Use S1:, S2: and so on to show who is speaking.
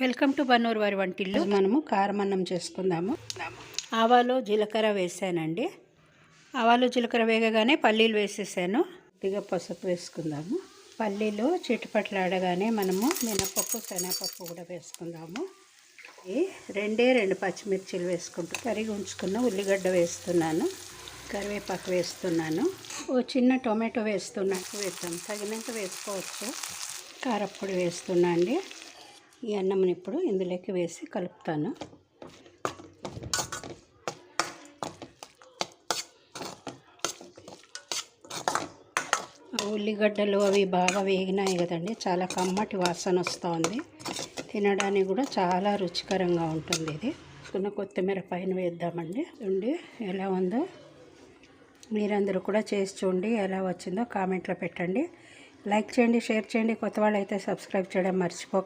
S1: Welcome to Bannur వారి వంటిల్లు. మనము కారం అన్నం చేసుకుందాము. ఆవాలు జీలకర్ర వేసానండి. ఆవాలు జీలకర్ర వేగగానే పల్లీలు వేసేసాను. కొద్దిగా పసుపు వేసుకుందాము. పల్లీలు ఆడగానే మనము మినపప్పు శనగపప్పు కూడా వేసుకుందాము. రెండే రెండు పచ్చిమిర్చిలు వేసుకుంటూ కరిగి ఉంచుకున్న ఉల్లిగడ్డ వేస్తున్నాను. కరివేపాకు వేస్తున్నాను. ఓ చిన్న టొమాటో వేస్తున్నాను వేద్దాం. తగినంత వేసుకోవచ్చు. కారప్పొడి వేస్తున్నా అండి. ఈ అన్నంని ఇప్పుడు ఇందులోకి వేసి కలుపుతాను. ఉల్లిగడ్డలు అవి బాగా వేగినాయి కదండి. చాలా కమ్మటి వాసన వస్తుంది. తినడానికి కూడా చాలా రుచికరంగా ఉంటుంది ఇది. చిన్న కొత్తిమీర పైన వేద్దామండి. చూడండి ఎలా ఉందో. మీరందరూ కూడా చేసి చూడండి ఎలా వచ్చిందో కామెంట్లో పెట్టండి. లైక్ చేయండి షేర్ చేయండి. కొత్త వాళ్ళు అయితే సబ్స్క్రైబ్ చేయడం మర్చిపోక